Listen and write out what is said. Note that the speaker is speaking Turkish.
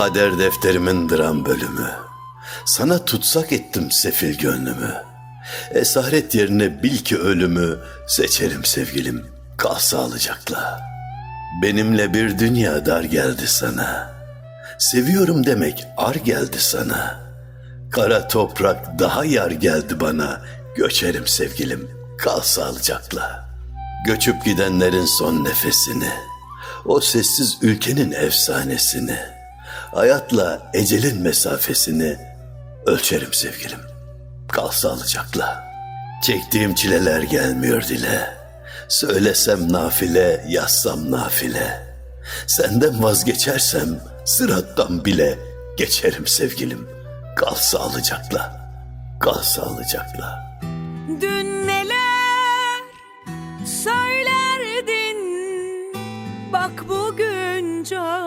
Kader defterimin dram bölümü. Sana tutsak ettim sefil gönlümü. Esaret yerine bil ki ölümü seçerim sevgilim. Kal sağlıcakla. Benimle bir dünya dar geldi sana. Seviyorum demek ar geldi sana. Kara toprak daha yar geldi bana. Göçerim sevgilim. Kal sağlıcakla. Göçüp gidenlerin son nefesini. O sessiz ülkenin efsanesini. Hayatla ecelin mesafesini ölçerim sevgilim. Kal sağlıcakla. Çektiğim çileler gelmiyor dile. Söylesem nafile, yazsam nafile. Senden vazgeçersem sırattan bile geçerim sevgilim. Kal sağlıcakla. Kal sağlıcakla. Dün neler söylerdin Bak bugün can